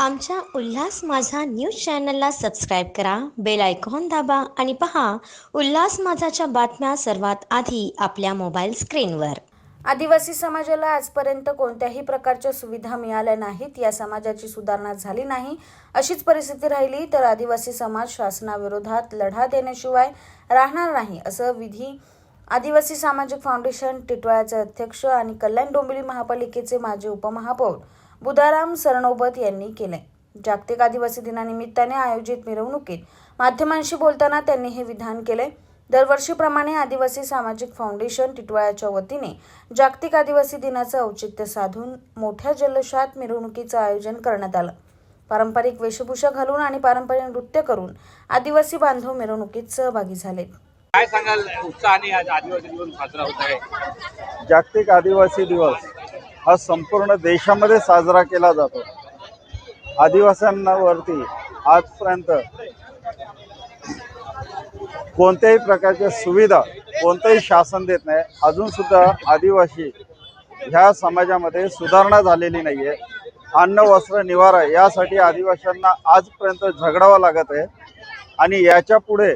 आमच्या उल्हास माझा न्यूज चॅनलला सबस्क्राईब करा बेल आयकॉन दाबा आणि पहा उल्हास माझाच्या बातम्या सर्वात आधी आपल्या मोबाईल स्क्रीनवर. आदिवासी समाजाला आजपर्यंत कोणत्याही प्रकारच्या सुविधा मिळाल्या नाहीत या समाजाची सुधारणा झाली नाही अशीच परिस्थिती राहिली तर आदिवासी समाज शासनाविरोधात लढा देण्याशिवाय राहणार नाही असं विधी आदिवासी सामाजिक फाउंडेशन टिटवाळ्याचे अध्यक्ष आणि कल्याण डोंबिवली महापालिकेचे माजी उपमहापौर बुधाराम सरनोबत यांनी केले जागतिक आदिवासी दिनानिमित्ताने आयोजित मिरवणुकीत माध्यमांशी बोलताना त्यांनी हे विधान केले दरवर्षीप्रमाणे आदिवासी सामाजिक फाउंडेशन टिटवाळ्याच्या वतीने जागतिक आदिवासी दिनाचं औचित्य साधून मोठ्या जल्लोषात मिरवणुकीचं आयोजन करण्यात आलं. पारंपरिक वेशभूषा घालून आणि पारंपरिक नृत्य करून आदिवासी बांधव मिरवणुकीत सहभागी झाले. काय सांगाल? उत्साहाने आज आदिवासी दिवस साजरा होत आहे. जागतिक आदिवासी दिवस. हा संपूर्ण देशामध्ये साजरा केला जातो. आदिवासींवरती आजपर्यंत कोणत्याही प्रकारच्या सुविधा कोणतंही शासन देत नाही. अजूनसुद्धा आदिवासी ह्या समाजामध्ये सुधारणा झालेली नाही आहे अन्न वस्त्र निवारा यासाठी आदिवासींना आजपर्यंत झगडावं लागत आहे. आणि याच्यापुढे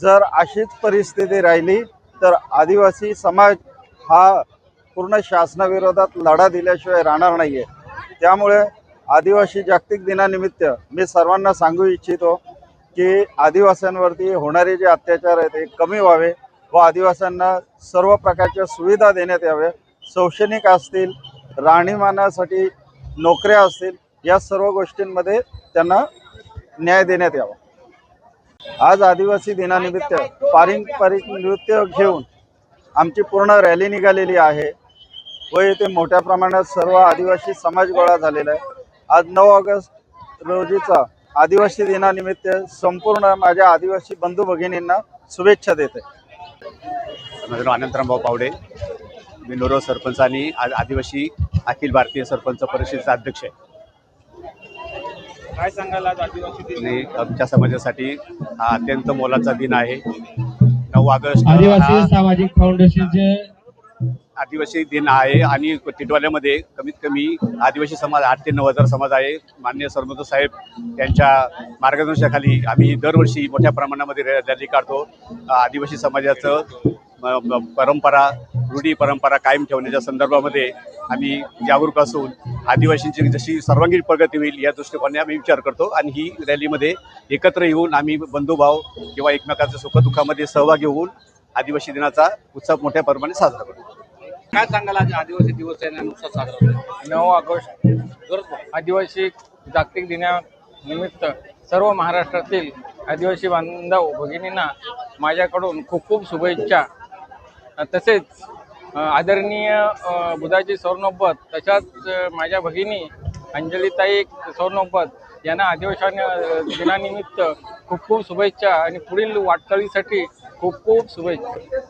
जर अशीच परिस्थिती राहिली तर आदिवासी समाज हा पूर्ण शासनाविरोधात लढा दिल्याशिवाय राहणार नाही आहे त्यामुळे आदिवासी जागतिक दिनानिमित्त मी सर्वांना सांगू इच्छितो की आदिवासींवरती होणारे जे अत्याचार आहेत ते कमी व्हावे व आदिवासींना सर्व प्रकारच्या सुविधा देण्यात याव्या शैक्षणिक असतील राहणीमानासाठी नोकऱ्या असतील या सर्व गोष्टींमध्ये त्यांना न्याय देण्यात यावा. आज आदिवासी दिनानिमित्त पारंपरिक नृत्य घेऊन आमची पूर्ण रॅली निघालेली आहे. व येथे मोठ्या प्रमाणात सर्व आदिवासी समाज गोळा झालेला आहे. आज नऊ ऑगस्ट रोजीचा आदिवासी दिनानिमित्त संपूर्ण माझ्या आदिवासी बंधू भगिनींना शुभेच्छा देते. माझं नाव अनंतरामभाऊ पावडे. मी नोरो सरपंच आणि आज आदिवासी अखिल भारतीय सरपंच परिषदेचा अध्यक्ष आहे. काय सांगाल आज आदिवासी दिन? आणि आमच्या समाजासाठी हा अत्यंत मोलाचा दिन आहे. नऊ ऑगस्ट आदिवासी सामाजिक फाउंडेशनचे आदिवासी दिन आहे आणि टिटवाल्यामध्ये कमीत कमी आदिवासी समाज आठ ते नऊ हजार समाज आहे. मान्य सरमंत साहेब यांच्या मार्गदर्शनाखाली आम्ही दरवर्षी मोठ्या प्रमाणामध्ये रॅ- रॅली काढतो. आदिवासी समाजाचं परंपरा रूढी परंपरा कायम ठेवण्याच्या संदर्भामध्ये आम्ही जागरूक असून आदिवासींची जशी सर्वांगीण प्रगती होईल या दृष्टिकोनाने आम्ही विचार करतो आणि ही रॅलीमध्ये एकत्र येऊन आम्ही बंधुभाव किंवा एकमेकांच्या सुखदुःखामध्ये सहभागी होऊन आदिवासी दिनाचा उत्सव मोठ्या प्रमाणे साजरा करतो. काय सांगाल आज आदिवासी दिवस आहे नुकसान साजरा नऊ ऑगस्ट आदिवासी जागतिक दिनानिमित्त सर्व महाराष्ट्रातील आदिवासी बांधव भगिनींना माझ्याकडून खूप खूप शुभेच्छा. तसेच आदरणीय बुधाची बुधाजी सौरनोबत तशाच माझ्या भगिनी अंजलीताई सौरनोबत यांना आदिवासी दिनानिमित्त खूप खूप शुभेच्छा आणि पुढील वाटचालीसाठी खूप खूप शुभेच्छा.